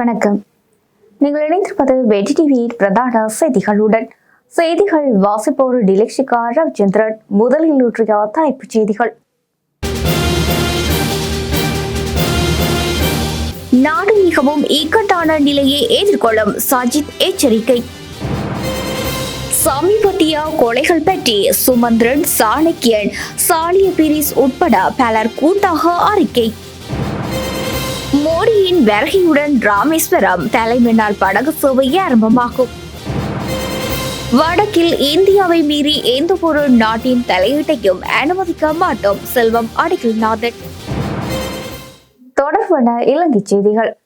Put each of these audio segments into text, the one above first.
வணக்கம். நீங்கள் இணைந்திருப்பது வெற்றி டிவியின் பிரதான செய்திகளுடன். செய்திகள் வாசிப்போர் டிலக்ஷிகா ரவிச்சந்திரன் முதலில் ஊற்றிய தலைப்புச் செய்திகள். நாடு மிகவும் இக்கட்டான நிலையை எதிர்கொள்ளும் சஜித் எச்சரிக்கை. சமீபத்திய கொலைகள் பற்றி சுமந்திரன் சாணக்கியன் சாலிய பிரிஸ் உட்பட பலர் கூட்டாக அறிக்கை. மோடியின் வருகையுடன் ராமேஸ்வரம் தலைமையினால் படகு சுவையை ஆரம்பமாகும் வடக்கில் இந்தியாவை மீறி எந்த ஒரு நாட்டின் தலையீட்டையும் அனுமதிக்க மாட்டோம் செல்வம் அடிகள்நாதன். தொடர்பான இலங்கை செய்திகள்.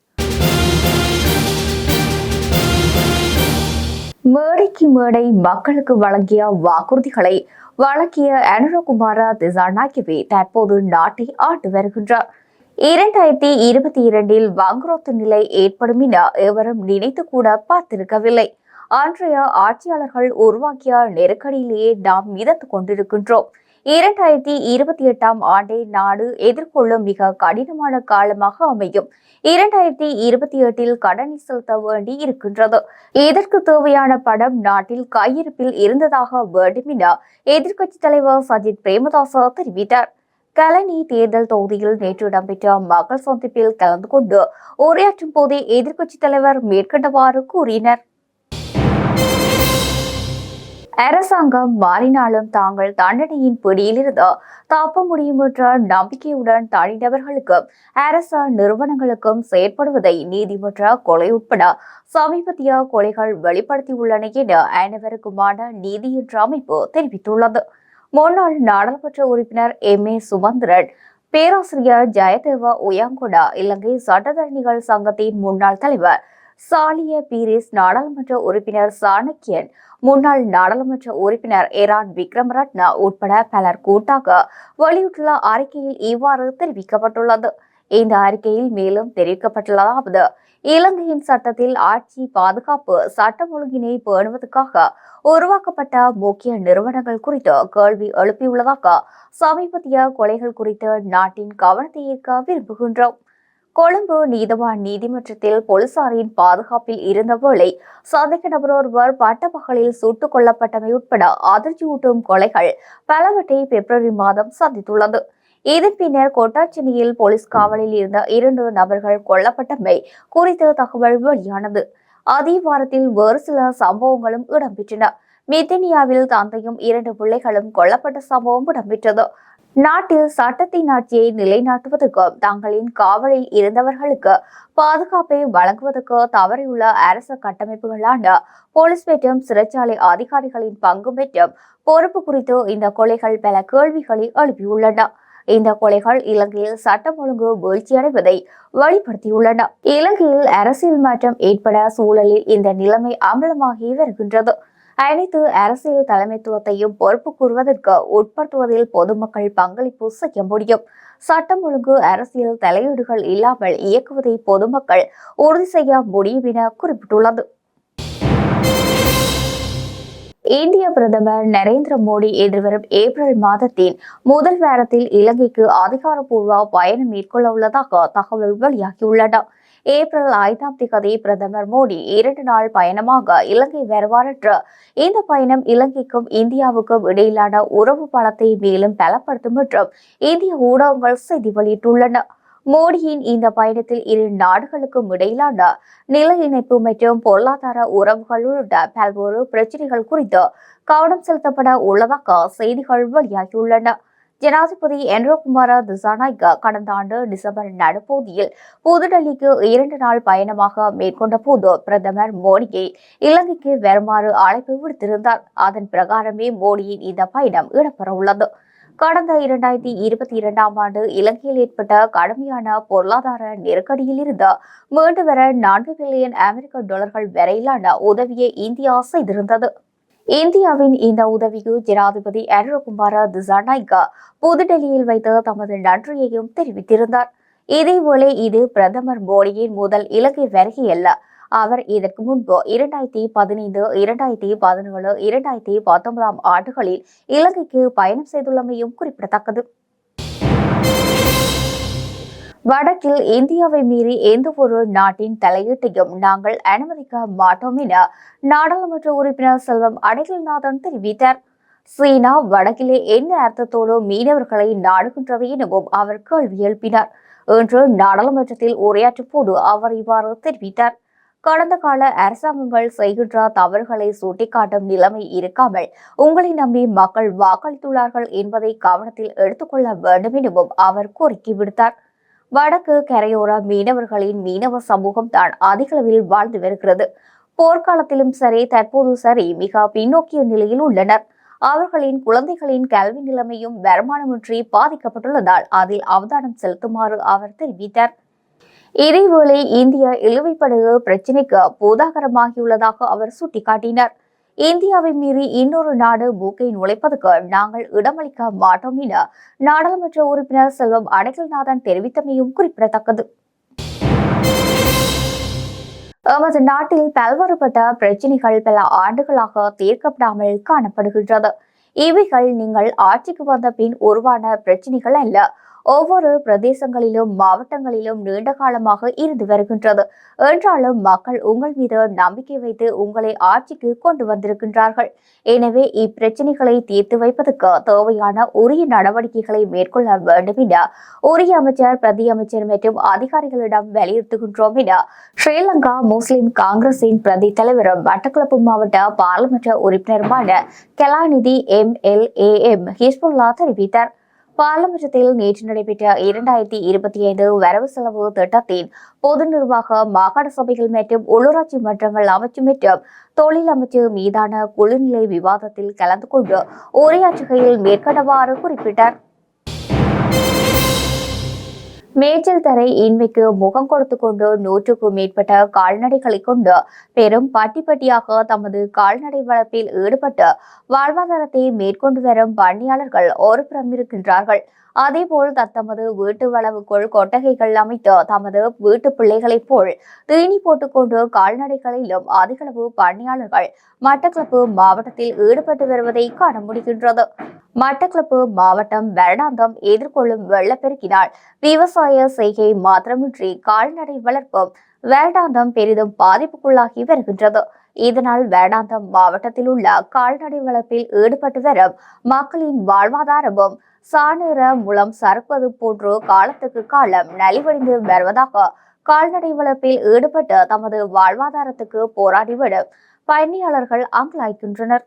மேடைக்கு மேடை மக்களுக்கு வழங்கிய வாக்குறுதிகளை வழங்கிய அனுரகுமார திசாநாயகவே தற்போது நாட்டை ஆண்டு வருகின்றார். இரண்டாயிரத்தி இருபத்தி இரண்டில் வங்குரோத்து நிலை ஏற்படும் என எவரும் நினைத்து கூட பார்த்திருக்கவில்லை. அன்றைய ஆட்சியாளர்கள் உருவாக்கிய நெருக்கடியிலேயே நாம் மிதந்து கொண்டிருக்கின்றோம். இரண்டாயிரத்தி இருபத்தி எட்டாம் ஆண்டை நாடு எதிர்கொள்ளும் மிக கடினமான காலமாக அமையும். இரண்டாயிரத்தி இருபத்தி எட்டில் கடனை செலுத்த வேண்டி இருக்கின்றது. இதற்கு தேவையான படம் நாட்டில் கையிருப்பில் இருந்ததாக வேண்டும் என எதிர்க்கட்சி தலைவர் சஜித் பிரேமதாசா தெரிவித்தார். கலனி தேர்தல் தொகுதியில் நேற்று இடம்பெற்ற மக்கள் சந்திப்பில் கலந்து கொண்டு உரையாற்றும் போதே எதிர்க்கட்சி தலைவர் மேற்கண்டவாறு கூறினர். அரசாங்கம் மாறினாலும் தாங்கள் தண்டனையின் பிடியிலிருந்து தப்ப முடியும் என்ற நம்பிக்கையுடன் தனிநபர்களுக்கும் அரச நிறுவனங்களுக்கும் செயற்படுவதை நீதிமன்ற கொலை உட்பட சமீபத்திய கொலைகள் வெளிப்படுத்தியுள்ளன என அனைவருக்குமான நீதி என்ற அமைப்பு தெரிவித்துள்ளது. முன்னாள் நாடாளுமன்ற உறுப்பினர் எம் ஏ சுமந்திரன் பேராசிரியர் ஜெயதேவ உயங்கொடா இலங்கை சட்டத்தரணிகள் சங்கத்தின் முன்னாள் தலைவர் சாலிய பீரிஸ் நாடாளுமன்ற உறுப்பினர் சாணக்கியன் முன்னாள் நாடாளுமன்ற உறுப்பினர் எரான் விக்ரமரட்னா உட்பட பலர் கூட்டாக வெளியிட்டுள்ள அறிக்கையில் இவ்வாறு தெரிவிக்கப்பட்டுள்ளது. இந்த அறிக்கையில் மேலும் தெரிவிக்கப்பட்டுள்ளதாவது இலங்கையின் சட்டத்தில் ஆட்சி பாதுகாப்பு சட்டம் ஒழுங்கினை பேணுவதற்காக உருவாக்கப்பட்ட முக்கிய நிறுவனங்கள் குறித்து கேள்வி எழுப்பியுள்ளதாக சமீபத்திய கொலைகள் குறித்து நாட்டின் கவனத்தை ஈர்க்க விரும்புகின்றோம். கொழும்பு நீதவான் நீதிமன்றத்தில் போலீசாரின் பாதுகாப்பில் இருந்த வேளை சந்தேக நபர் ஒருவர் பட்டப்பகலில் சுட்டுக் கொல்லப்பட்டமை உட்பட அதிர்ச்சியூட்டும் கொலைகள் பலவற்றை பிப்ரவரி மாதம் சந்தித்துள்ளது. இதன் பின்னர் கொட்டாச்சினியில் போலீஸ் காவலில் இருந்த இரண்டு நபர்கள் கொல்லப்பட்டமை குறித்த தகவல் வெளியானது. அதே வாரத்தில் வேறு சில சம்பவங்களும் இடம்பெற்றன. மித்தனியாவில் தந்தையும் இரண்டு பிள்ளைகளும் கொல்லப்பட்ட சம்பவம் இடம்பெற்றது. நாட்டில் சட்டத்தின் ஆட்சியை நிலைநாட்டுவதற்கும் தங்களின் காவலில் இருந்தவர்களுக்கு பாதுகாப்பை வழங்குவதற்கு தவறியுள்ள அரசு கட்டமைப்புகளான போலீஸ் மற்றும் சிறைச்சாலை அதிகாரிகளின் பங்கு மற்றும் பொறுப்பு குறித்து இந்த கொலைகள் பல கேள்விகளை எழுப்பியுள்ளன. இந்த கொலைகள் இலங்கையில் சட்டம் ஒழுங்கு வீழ்ச்சியடைவதை வெளிப்படுத்தியுள்ளன இலங்கையில் அரசியல் மாற்றம் ஏற்பட சூழலில் இந்த நிலைமை அமலமாகி வருகின்றது. அனைத்து அரசியல் தலைமைத்துவத்தையும் பொறுப்பு கூறுவதற்கு உட்படுத்துவதில் பொதுமக்கள் பங்களிப்பு செய்ய முடியும். சட்டம் ஒழுங்கு அரசியல் தலையீடுகள் இல்லாமல் இயக்குவதை பொதுமக்கள் உறுதி செய்ய முடியும் என குறிப்பிட்டுள்ளது. இந்திய பிரதமர் நரேந்திர மோடி எதிர்வரும் ஏப்ரல் மாதத்தின் முதல் வாரத்தில் இலங்கைக்கு அதிகாரப்பூர்வ பயணம் மேற்கொள்ள உள்ளதாக தகவல் வெளியாகியுள்ளன. ஏப்ரல் ஐந்தாம் திகதி பிரதமர் மோடி இரண்டு நாள் பயணமாக இலங்கை வருவார் என்று இந்த பயணம் இலங்கைக்கும் இந்தியாவுக்கும் இடையிலான உறவு பலத்தை மேலும் பலப்படுத்தும் என்றும் இந்திய ஊடகங்கள் செய்தி வெளியிட்டுள்ளன. மோடியின் இந்த பயணத்தில் இரு நாடுகளுக்கும் இடையிலான நில இணைப்பு மற்றும் பொருளாதார உறவுகள் உள்ளிட்ட பல்வேறு பிரச்சனைகள் குறித்து கவனம் செலுத்தப்பட உள்ளதாக செய்திகள் வெளியாகியுள்ளன. ஜனாதிபதி என்ரோகுமார திசாநாயக்க கடந்த ஆண்டு டிசம்பர் நடுப்பகுதியில் புதுடெல்லிக்கு இரண்டு நாள் பயணமாக மேற்கொண்ட போது பிரதமர் மோடியை இலங்கைக்கு வருமாறு அழைப்பு விடுத்திருந்தார். அதன் பிரகாரமே மோடியின் இந்த பயணம் இடம்பெறவுள்ளது. உள்ளது கடந்த இரண்டாயிரத்தி இருபத்தி இரண்டாம் ஆண்டு இலங்கையில் ஏற்பட்ட கடுமையான பொருளாதார நெருக்கடியில் இருந்து மீண்டு வர நான்கு பில்லியன் அமெரிக்க டாலர்கள் வரையிலான உதவியை இந்தியா செய்திருந்தது. இந்தியாவின் இந்த உதவிக்கு ஜனாதிபதி அனுரகுமார திசாநாயக்கா புதுடெல்லியில் வைத்து தமது நன்றியையும் தெரிவித்திருந்தார். இதேவேளை இது பிரதமர் மோடியின் முதல் இலங்கை வருகை அல்ல. அவர் இதற்கு முன்பு இரண்டாயிரத்தி பதினைந்து இரண்டாயிரத்தி பதினேழு இரண்டாயிரத்தி பத்தொன்பதாம் ஆண்டுகளில் இலங்கைக்கு பயணம் செய்துள்ளமையும் குறிப்பிடத்தக்கது. வடக்கில் இந்தியாவை மீறி எந்த ஒரு நாட்டின் தலையீட்டையும் நாங்கள் அனுமதிக்க மாட்டோம் என நாடாளுமன்ற உறுப்பினர் செல்வம் அடைகல்நாதன் தெரிவித்தார். சீனா வடக்கிலே என்ன அர்த்தத்தோடு மீனவர்களை நாடுகின்றது எனவும் அவர் கேள்வி எழுப்பினார். இன்று நாடாளுமன்றத்தில் உரையாற்றும் போது அவர் இவ்வாறு தெரிவித்தார். கடந்த கால அரசாங்கங்கள் செய்கின்ற தவறுகளை சுட்டிக்காட்டும் நிலைமை இருக்காமல் உங்களை நம்பி மக்கள் வாக்களித்துள்ளார்கள் என்பதை கவனத்தில் எடுத்துக்கொள்ள வேண்டும் எனவும் அவர் கோரிக்கை விடுத்தார். வடக்கு கரையோர மீனவர்களின் மீனவ சமூகம் தான் அதிகளவில் வாழ்ந்து வருகிறது. போர்க்காலத்திலும் சரி தற்போது சரி மிக பின்னோக்கிய நிலையில் உள்ளனர். அவர்களின் குழந்தைகளின் கல்வி நிலைமையும் வருமானமின்றி பாதிக்கப்பட்டுள்ளதால் அதில் அவதானம் செலுத்துமாறு அவர் தெரிவித்தார். இதேவேளை இந்திய இழுவைப்படுகு பிரச்சினைக்கு போதாகரமாகியுள்ளதாக அவர் சுட்டிக்காட்டினார். இந்தியாவை மீறி இன்னொரு நாடு மூக்கை நுழைப்பதற்கு நாங்கள் இடமளிக்க மாட்டோம் என நாடாளுமன்ற உறுப்பினர் செல்வம் அடைக்கல்நாதன் தெரிவித்தமையும் குறிப்பிடத்தக்கது. எமது நாட்டில் பல்வேறுபட்ட பிரச்சினைகள் பல ஆண்டுகளாக தீர்க்கப்படாமல் காணப்படுகின்றது. இவைகள் நீங்கள் ஆட்சிக்கு வந்த பின் உருவான பிரச்சினைகள் அல்ல ஒவ்வொரு பிரதேசங்களிலும் மாவட்டங்களிலும் நீண்ட காலமாக இருந்து வருகின்றது. என்றாலும் மக்கள் உங்கள் மீது நம்பிக்கை வைத்து உங்களை ஆட்சிக்கு கொண்டு வந்திருக்கின்றார்கள். எனவே இப்பிரச்சனைகளை தீர்த்து வைப்பதற்கு தேவையான உரிய நடவடிக்கைகளை மேற்கொள்ள வேண்டும் என உரிய அமைச்சர் பிரதி அமைச்சர் மற்றும் அதிகாரிகளிடம் வலியுறுத்துகின்றோம் என ஸ்ரீலங்கா முஸ்லிம் காங்கிரசின் பிரதி தலைவரும் மட்டக்களப்பு மாவட்ட பாராளுமன்ற உறுப்பினருமான கலாநிதி M L A M Hizbullah தெரிவித்தார். பாராளுமன்றத்தில் நேற்று நடைபெற்ற இரண்டாயிரத்தி இருபத்தி ஐந்து வரவு செலவு திட்டத்தின் பொது நிர்வாக மாகாண சபைகள் மற்றும் உள்ளூராட்சி மன்றங்கள் அமைச்சு மற்றும் தொழில் அமைச்சு மீதான குழுநிலை விவாதத்தில் கலந்து கொண்டு உரையாற்றுகையில் மேற்கண்டவாறு குறிப்பிட்டார். மேச்சல் தரை இன்மைக்கு முகம் கொடுத்து கொண்டு நூற்றுக்கும் மேற்பட்ட கால்நடைகளை கொண்டு பெரும் பட்டிப்பட்டியாக தமது கால்நடை வளர்ப்பில் ஈடுபட்டு வாழ்வாதாரத்தை மேற்கொண்டு வரும் பணியாளர்கள் ஒருபுறம் இருக்கின்றார்கள். அதேபோல் தத்தமது வீட்டு வளவுக்குள் கொட்டகைகள் அமைத்து தமது வீட்டு பிள்ளைகளைப் போல் தீனி போட்டுக்கொண்டு கால்நடைகளிலும் அதிகளவு பணியாளர்கள் மட்டக்களப்பு மாவட்டத்தில் ஈடுபட்டு வருவதை காண முடிகின்றது. மட்டக்களப்பு மாவட்டம் வருடாந்தம் எதிர்கொள்ளும் வெள்ளப்பெருக்கினால் விவசாய செய்கை மாத்திரமின்றி கால்நடை வளர்ப்பும் வேடாந்தம் பெரிதும் பாதிப்புக்குள்ளாகி வருகின்றது. இதனால் வேடாந்தம் மாவட்டத்தில் உள்ள கால்நடை வளர்ப்பில் ஈடுபட்டு வரும் மக்களின் வாழ்வாதாரமும் சாணீர மூலம் சறுப்பது போன்று காலத்துக்கு காலம் நலிவடைந்து வருவதாக கால்நடை வளர்ப்பில் ஈடுபட்டு தமது வாழ்வாதாரத்துக்கு போராடிவிடும் பயணியாளர்கள் அங்கலாய்க்கின்றனர்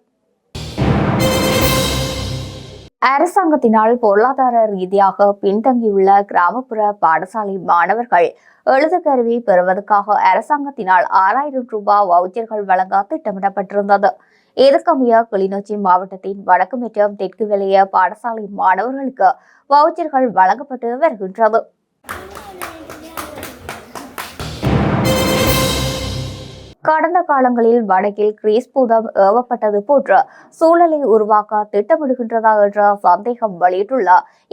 அரசாங்கத்தினால் பொருளாதார ரீதியாக பின்தங்கியுள்ள கிராமப்புற பாடசாலை மாணவர்கள் எழுத கருவி பெறுவதற்காக அரசாங்கத்தினால் ஆறாயிரம் ரூபாய் வவுச்சர்கள் வழங்க திட்டமிடப்பட்டிருந்தது. இதற்கமைய கிளிநொச்சி மாவட்டத்தின் வடக்கு மற்றும் தெற்கு வெளிய பாடசாலை மாணவர்களுக்கு வவுச்சர்கள் வழங்கப்பட்டு வருகின்றது. கடந்த காலங்களில் வடக்கில் கிரீஸ் பூதம் ஏவப்பட்டது போன்ற சூழலை உருவாக்க திட்டமிடுகின்றதா என்ற சந்தேகம் வெளியிட்டுள்ள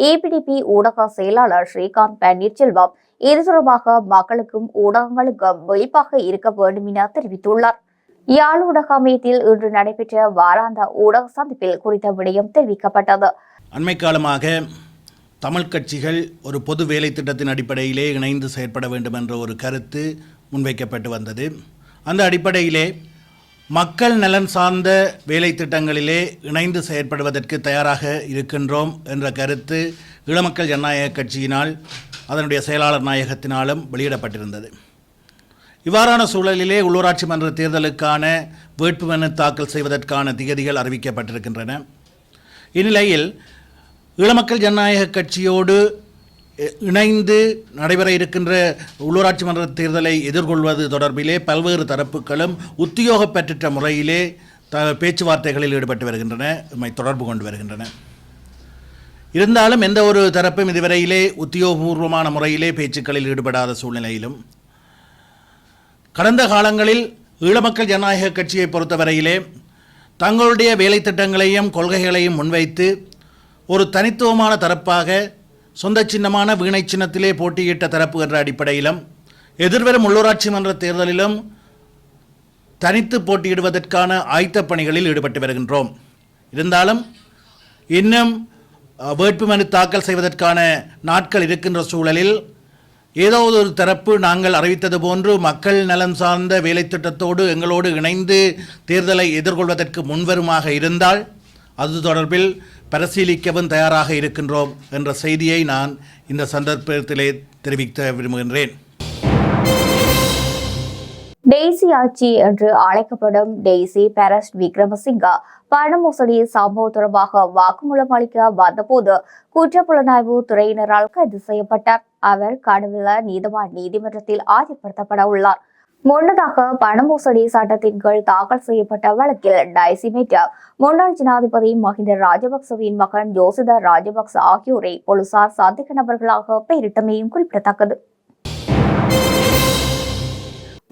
ஏபிடிபி ஊடக செயலாளர் ஸ்ரீகாந்த் பன்னீர்செல்வம் இது தொடர்பாக மக்களுக்கும் ஊடகங்களுக்கும் வெளிப்பாக இருக்க வேண்டும் என தெரிவித்துள்ளார். யாழ் ஊடக அமையத்தில் இன்று நடைபெற்ற வாராந்த ஊடக சந்திப்பில் குறித்த விடயம் தெரிவிக்கப்பட்டது. அண்மை காலமாக தமிழ் கட்சிகள் ஒரு பொது வேலை திட்டத்தின் அடிப்படையிலே இணைந்து செயற்பட வேண்டும் என்ற ஒரு கருத்து முன்வைக்கப்பட்டு வந்தது. அந்த அடிப்படையிலே மக்கள் நலன் சார்ந்த வேலை திட்டங்களிலே இணைந்து செயற்படுவதற்கு தயாராக இருக்கின்றோம் என்ற கருத்து ஈழமக்கள் ஜனநாயக கட்சியினால் அதனுடைய செயலாளர் நாயகத்தினாலும் வெளியிடப்பட்டிருந்தது. இவ்வாறான சூழலிலே உள்ளூராட்சி மன்ற தேர்தலுக்கான வேட்புமனு தாக்கல் செய்வதற்கான திகதிகள் அறிவிக்கப்பட்டிருக்கின்றன. இந்நிலையில் ஈழமக்கள் ஜனநாயக கட்சியோடு இணைந்து நடைபெற இருக்கின்ற உள்ளூராட்சி மன்ற தேர்தலை எதிர்கொள்வது தொடர்பிலே பல்வேறு தரப்புகளும் உத்தியோக பெற்ற முறையிலே த பேச்சுவார்த்தைகளில் ஈடுபட்டு வருகின்றன தொடர்பு கொண்டு வருகின்றன. இருந்தாலும் எந்த ஒரு தரப்பும் இதுவரையிலே உத்தியோகபூர்வமான முறையிலே பேச்சுக்களில் ஈடுபடாத சூழ்நிலையிலும் கடந்த காலங்களில் ஈழமக்கள் ஜனநாயக கட்சியை பொறுத்தவரையிலே தங்களுடைய வேலை திட்டங்களையும் கொள்கைகளையும் முன்வைத்து ஒரு தனித்துவமான தரப்பாக சொந்த சின்னமான வீணை சின்னத்திலே போட்டியிட்ட தரப்பு என்ற அடிப்படையிலும் எதிர்வரும் உள்ளூராட்சி மன்ற தேர்தலிலும் தனித்து போட்டியிடுவதற்கான ஆயத்தப் பணிகளில் ஈடுபட்டு வருகின்றோம். இருந்தாலும் இன்னும் வேட்புமனு தாக்கல் செய்வதற்கான நாட்கள் இருக்கின்ற சூழலில் ஏதாவது ஒரு தரப்பு நாங்கள் அறிவித்தது போன்று மக்கள் நலம் சார்ந்த வேலைத்திட்டத்தோடு எங்களோடு இணைந்து தேர்தலை எதிர்கொள்வதற்கு முன்வருமாக இருந்தால் அது தொடர்பில் பரிசீலிக்கவும் தயாராக இருக்கின்றோம் என்ற செய்தியை நான் இந்த சந்தர்ப்பத்திலே தெரிவிக்க விரும்புகின்றேன். டெய்சி ஆட்சி என்று அழைக்கப்படும் டெய்சி பெரஸ் விக்ரமசிங்கா பண மோசடி சம்பவம் தொடர்பாக வாக்குமூலம் அளிக்க வந்தபோது குற்றப்புலனாய்வு துறையினரால் கைது செய்யப்பட்டார். அவர் கடவுள நீதவான் நீதிமன்றத்தில் ஆஜர்படுத்தப்பட உள்ளார். முன்னதாக பண மோசடி சட்டத்தின் கீழ் தாக்கல் செய்யப்பட்ட வழக்கில் டைசிமேட்டா முன்னாள் ஜனாதிபதி மஹிந்த ராஜபக்சவின் மகன் ஜோசித ராஜபக்ச ஆகியோரை போலீசார் சந்தேக நபர்களாக பெயரிட்டமையும் குறிப்பிடத்தக்கது.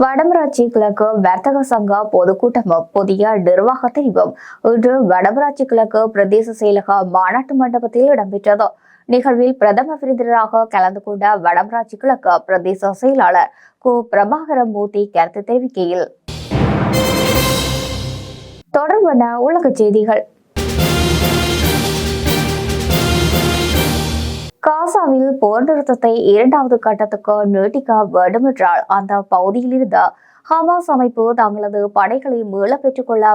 வடமராட்சி கிழக்கு வர்த்தக சங்க பொதுக்கூட்டமும் புதிய நிர்வாக தெரிவும் இன்று வடமராட்சி கிழக்கு பிரதேச செயலக மாநாட்டு மண்டபத்தில் இடம்பெற்றது. நிகழ்வில் பிரதம விருந்தினராக கலந்து கொண்ட வடமராட்சி கிழக்கு பிரதேச செயலாளர் கு. பிரபாகர மூர்த்தி கருத்து தெரிவிக்கையில். தொடர்பான உலகச் செய்திகள். காசாவில் போர் நிறுத்தத்தை இரண்டாவது கட்டத்துக்கு நீட்டிக்க வேண்டுமென்றால் அந்த பகுதியில் இருந்த ஹமாஸ் அமைப்பு தங்களது படைகளை மீள பெற்றுக் கொள்ள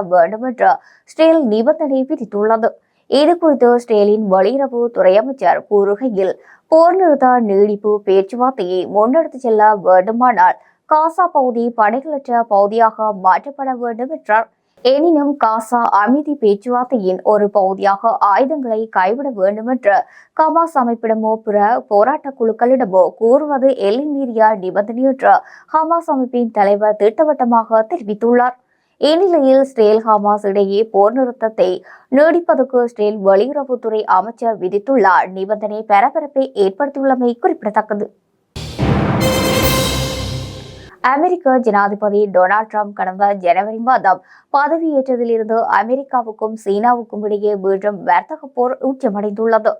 ஸ்டேல் நிபந்தனை விதித்துள்ளது. இது குறித்து ஸ்டேலின் வெளியுறவு துறை அமைச்சர் கூறுகையில் போர் நிறுத்த நீடிப்பு பேச்சுவார்த்தையை முன்னெடுத்து செல்ல வேண்டுமானால் காசா பகுதி படைகளற்ற பகுதியாக மாற்றப்பட வேண்டும் என்றார். எனினும் காசா அமைதி பேச்சுவார்த்தையின் ஒரு பகுதியாக ஆயுதங்களை கைவிட வேண்டும் என்று கமாஸ் அமைப்பிடமோ பிற போராட்ட குழுக்களிடமோ கூறுவது எல்லை மீறிய நிபந்தனை என்று ஹமாஸ் அமைப்பின் தலைவர் திட்டவட்டமாக தெரிவித்துள்ளார். இந்நிலையில் ஸ்டேல் ஹமாஸ் இடையே போர் நிறுத்தத்தை நீடிப்பதற்கு ஸ்டேல் வெளியுறவுத்துறை அமைச்சர் விதித்துள்ள நிபந்தனை பரபரப்பை ஏற்படுத்தியுள்ளமை குறிப்பிடத்தக்கது. அமெரிக்க ஜனாதிபதி டொனால்ட் ட்ரம்ப் கடந்த ஜனவரி மாதம் பதவியேற்றதிலிருந்து அமெரிக்காவுக்கும் சீனாவுக்கும் இடையே மீண்டும் வர்த்தக போர் உச்சமடைந்துள்ளது.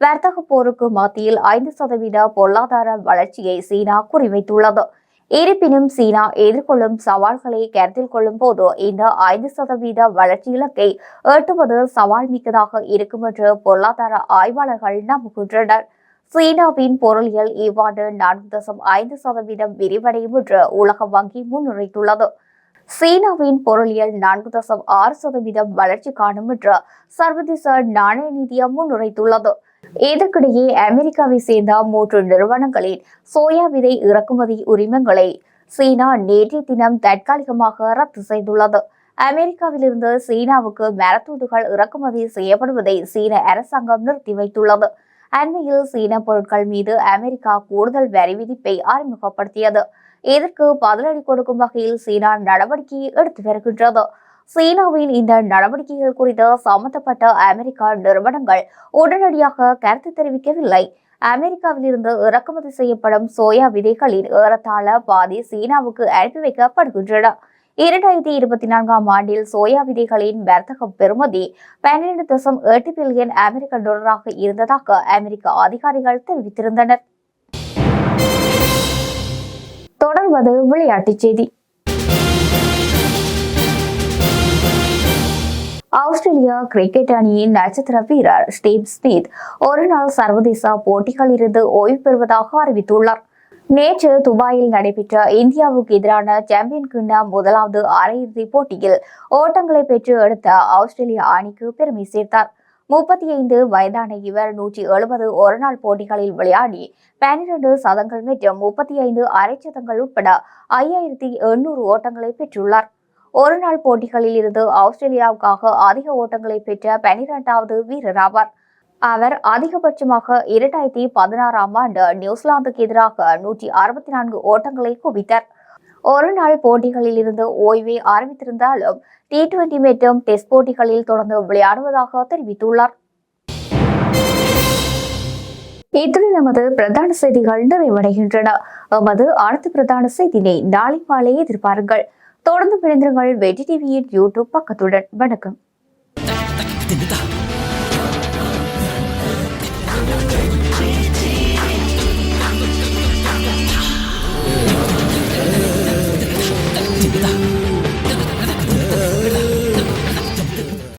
வர்த்தக போருக்கு மத்தியில் ஐந்து சதவீத பொருளாதார வளர்ச்சியை சீனா குறிவைத்துள்ளது. இருப்பினும் சீனா எதிர்கொள்ளும் சவால்களை கருத்தில் கொள்ளும் போது இந்த ஐந்து சதவீத வளர்ச்சி இலக்கை எட்டுவது சவால் மிக்கதாக இருக்கும் என்று பொருளாதார ஆய்வாளர்கள் நம்புகின்றனர். சீனாவின் பொருளியல் இவ்வாண்டு நான்கு தசம் ஐந்து சதவீதம் விரிவடையும் என்று உலக வங்கி முன்னுரைத்துள்ளது சீனாவின் பொருளியல் நான்கு தசம் ஆறு சதவீதம் வளர்ச்சி காணும் என்று சர்வதேச நாணய நிதியம் முன்னுரைத்துள்ளது இதற்கிடையே அமெரிக்காவை சேர்ந்த மூன்று நிறுவனங்களின் சோயா விதை இறக்குமதி உரிமங்களை சீனா நேற்றைய தினம் தற்காலிகமாக ரத்து செய்துள்ளது. அமெரிக்காவிலிருந்து சீனாவுக்கு மரத்தூண்டுகள் இறக்குமதி செய்யப்படுவதை சீன அரசாங்கம் நிறுத்தி வைத்துள்ளது. அண்மையில் சீன பொருட்கள் மீது அமெரிக்கா கூடுதல் வரி விதிப்பை அறிமுகப்படுத்தியது. இதற்கு பதிலடி கொடுக்கும் வகையில் சீனா நடவடிக்கையை எடுத்து வருகின்றது. சீனாவின் இந்த நடவடிக்கைகள் குறித்து சம்பந்தப்பட்ட அமெரிக்கா நிறுவனங்கள் உடனடியாக கருத்து தெரிவிக்கவில்லை. அமெரிக்காவிலிருந்து இறக்குமதி செய்யப்படும் சோயா விதைகளின் ஏறத்தாழ பாதி சீனாவுக்கு அனுப்பி வைக்கப்படுகின்றன. இரண்டாயிரத்தி இருபத்தி நான்காம் ஆண்டில் சோயா விதைகளின் வர்த்தக பெறுமதி பன்னிரண்டு தசம் எட்டு பில்லியன் அமெரிக்க டாலராக இருந்ததாக அமெரிக்க அதிகாரிகள் தெரிவித்திருந்தனர். தொடர்வது விளையாட்டுச் செய்தி. ஆஸ்திரேலியா கிரிக்கெட் அணியின் நட்சத்திர வீரர் ஸ்டீவ் ஸ்மித் ஒருநாள் சர்வதேச போட்டிகளிலிருந்து ஓய்வு பெறுவதாக அறிவித்துள்ளார். நேற்று துபாயில் நடைபெற்ற இந்தியாவுக்கு எதிரான சாம்பியன் கிண்ண முதலாவது அரையிறுதிப் போட்டியில் ஓட்டங்களை பெற்று எடுத்த ஆஸ்திரேலிய அணிக்கு பெருமை சேர்த்தார். முப்பத்தி ஐந்து வயதான இவர் நூற்றி எழுபது ஒருநாள் போட்டிகளில் விளையாடி பன்னிரண்டு சதங்கள் மற்றும் முப்பத்தி ஐந்து அரை சதங்கள் உட்பட ஐயாயிரத்தி எண்ணூறு ஓட்டங்களை பெற்றுள்ளார். ஒருநாள் போட்டிகளில் இருந்து ஆஸ்திரேலியாவுக்காக அதிக ஓட்டங்களை பெற்ற பனிரெண்டாவது வீரராவார் அவர் அதிகபட்சமாக இரண்டாயிரத்தி பதினாறாம் ஆண்டு நியூசிலாந்துக்கு எதிராக நூற்றி அறுபத்தி நான்கு ஓட்டங்களை குவித்தார். ஒரு நாள் போட்டிகளில் இருந்து ஓய்வை ஆரம்பித்திருந்தாலும் டி டுவெண்டி மற்றும் டெஸ்ட் போட்டிகளில் தொடர்ந்து விளையாடுவதாக தெரிவித்துள்ளார். இத்துடன் நமது பிரதான செய்திகள் நிறைவடைகின்றன. எமது அடுத்த பிரதான செய்தினை நாளை மாலை எதிர்பாருங்கள். தொடர்ந்து விழுந்திருங்கள் வெற்றி டிவியின் யூடியூப் பக்கத்துடன். வணக்கம்.